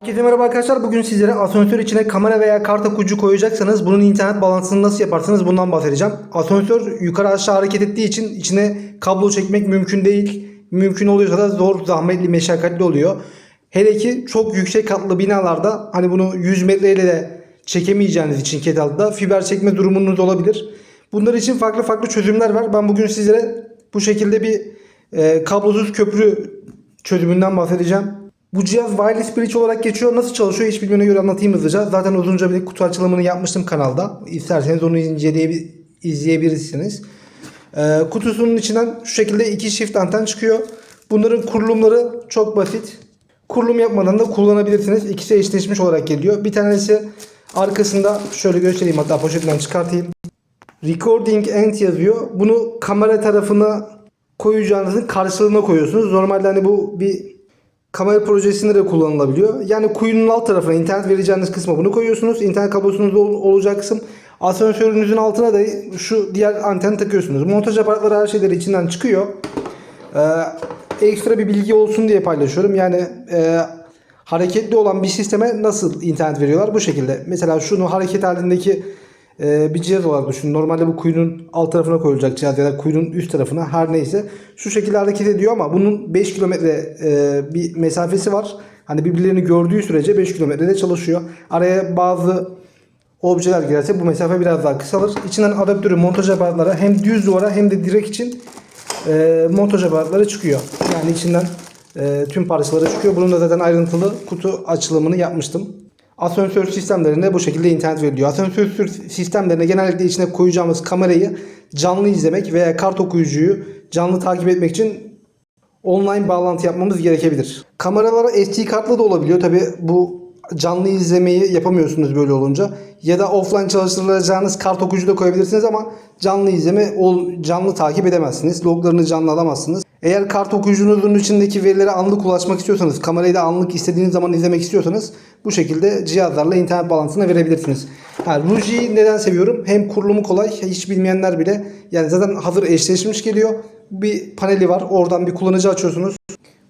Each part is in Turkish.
Herkese merhaba arkadaşlar. Bugün sizlere asansör içine kamera veya kart okuyucu koyacaksanız bunun internet bağlantısını nasıl yaparsınız bundan bahsedeceğim. Asansör yukarı aşağı hareket ettiği için içine kablo çekmek mümkün değil. Mümkün oluyorsa da zor, zahmetli, meşakkatli oluyor. Hele ki çok yüksek katlı binalarda hani bunu 100 metreyle de çekemeyeceğiniz için ketalda fiber çekme durumunuz olabilir. Bunlar için farklı farklı çözümler var. Ben bugün sizlere bu şekilde bir e, kablosuz köprü çözümünden bahsedeceğim. Bu cihaz wireless bridge olarak geçiyor. Nasıl çalışıyor hiç bilmene göre anlatayım hızlıca. Zaten uzunca bir kutu açılımını yapmıştım kanalda. İsterseniz onu izleyebilirsiniz. Ee, kutusunun içinden şu şekilde iki çift anten çıkıyor. Bunların kurulumları çok basit. Kurulum yapmadan da kullanabilirsiniz. İkisi eşleşmiş olarak geliyor. Bir tanesi arkasında şöyle göstereyim hatta poşetten çıkartayım. Recording end yazıyor. Bunu kamera tarafına koyacağınızın karşılığına koyuyorsunuz. Normalde hani bu bir kamera projesinde de kullanılabiliyor. Yani kuyunun alt tarafına internet vereceğiniz kısma bunu koyuyorsunuz. İnternet kablosunuz ol- olacak kısım. Asansörünüzün altına da şu diğer anteni takıyorsunuz. Montaj aparatları her şeyleri içinden çıkıyor. Ee, ekstra bir bilgi olsun diye paylaşıyorum. Yani e, hareketli olan bir sisteme nasıl internet veriyorlar? Bu şekilde. Mesela şunu hareket halindeki e, bir cihaz olarak düşünün. Normalde bu kuyunun alt tarafına koyulacak cihaz ya da kuyunun üst tarafına her neyse. Şu şekilde hareket ediyor ama bunun 5 kilometre e, bir mesafesi var. Hani birbirlerini gördüğü sürece 5 kilometrede çalışıyor. Araya bazı objeler girerse bu mesafe biraz daha kısalır. İçinden adaptörü montaj aparatları hem düz duvara hem de direk için e, montaj aparatları çıkıyor. Yani içinden e, tüm parçaları çıkıyor. Bunun da zaten ayrıntılı kutu açılımını yapmıştım. Asansör sistemlerinde bu şekilde internet veriliyor. Asansör sistemlerine genellikle içine koyacağımız kamerayı canlı izlemek veya kart okuyucuyu canlı takip etmek için online bağlantı yapmamız gerekebilir. Kameralara SD kartlı da olabiliyor. Tabi bu canlı izlemeyi yapamıyorsunuz böyle olunca. Ya da offline çalıştırılacağınız kart okuyucu da koyabilirsiniz ama canlı izleme, canlı takip edemezsiniz. Loglarını canlı alamazsınız. Eğer kart okuyucunuzun içindeki verilere anlık ulaşmak istiyorsanız, kamerayı da anlık istediğiniz zaman izlemek istiyorsanız bu şekilde cihazlarla internet bağlantısına verebilirsiniz. Ha, Ruji'yi neden seviyorum? Hem kurulumu kolay, hiç bilmeyenler bile yani zaten hazır eşleşmiş geliyor. Bir paneli var. Oradan bir kullanıcı açıyorsunuz.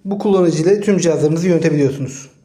Bu kullanıcı ile tüm cihazlarınızı yönetebiliyorsunuz.